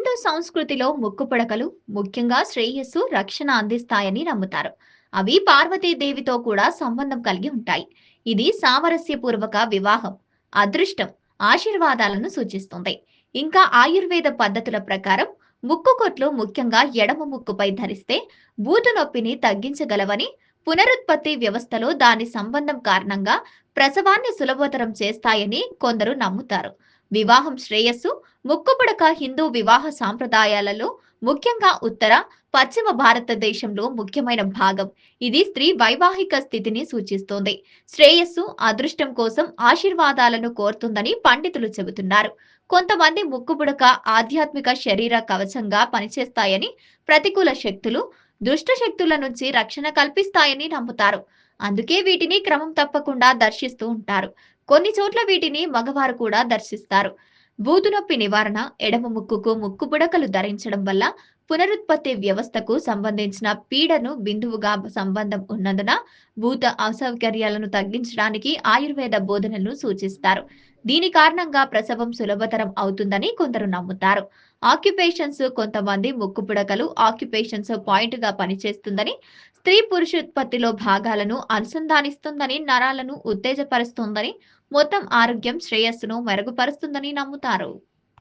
హిందూ సంస్కృతిలో ముక్కుపడకలు ముఖ్యంగా శ్రేయస్సు రక్షణ అందిస్తాయని నమ్ముతారు. అవి పార్వతీదేవితో కూడా సంబంధం కలిగి ఉంటాయి. ఇది సామరస్యపూర్వక వివాహం అదృష్టం ఆశీర్వాదాలను సూచిస్తుంది. ఇంకా ఆయుర్వేద పద్ధతుల ప్రకారం ముక్కు కొట్లు ముఖ్యంగా ఎడమ ముక్కుపై ధరిస్తే బూతు నొప్పిని తగ్గించగలవని పునరుత్పత్తి వ్యవస్థలో దాని సంబంధం కారణంగా ప్రసవాన్ని సులభతరం చేస్తాయని కొందరు నమ్ముతారు. వివాహం శ్రేయస్సు ముక్కుపుడక హిందూ వివాహ సాంప్రదాయాలలో ముఖ్యంగా ఉత్తర పశ్చిమ భారతదేశంలో ముఖ్యమైన భాగం. ఇది స్త్రీ వైవాహిక స్థితిని సూచిస్తోంది. శ్రేయస్సు అదృష్టం కోసం ఆశీర్వాదాలను కోరుతుందని పండితులు చెబుతున్నారు. కొంతమంది ముక్కుపుడక ఆధ్యాత్మిక శరీర కవచంగా పనిచేస్తాయని ప్రతికూల శక్తులు దుష్ట శక్తుల నుంచి రక్షణ కల్పిస్తాయని నమ్ముతారు. అందుకే వీటిని క్రమం తప్పకుండా దర్శిస్తూ ఉంటారు. కొన్ని చోట్ల వీటిని మగవారు కూడా దర్శిస్తారు. బూదు నొప్పి నివారణ ఎడమ ముక్కుకు ముక్కు పుడకలు ధరించడం వల్ల పునరుత్పత్తి వ్యవస్థకు సంబంధించిన పీడను బిందువుగా సంబంధం ఉన్నందున భూత అసౌకర్యాలను తగ్గించడానికి ఆయుర్వేద బోధనలను సూచిస్తారు. దీని కారణంగా ప్రసవం సులభతరం అవుతుందని కొందరు నమ్ముతారు. ఆక్యుపేషన్స్ కొంతమంది ముక్కు పుడకలు ఆక్యుపేషన్స్ పాయింట్గా పనిచేస్తుందని స్త్రీ పురుషోత్పత్తిలో భాగాలను అనుసంధానిస్తుందని నరాలను ఉత్తేజపరుస్తుందని మొత్తం ఆరోగ్యం శ్రేయస్సును మెరుగుపరుస్తుందని నమ్ముతారు.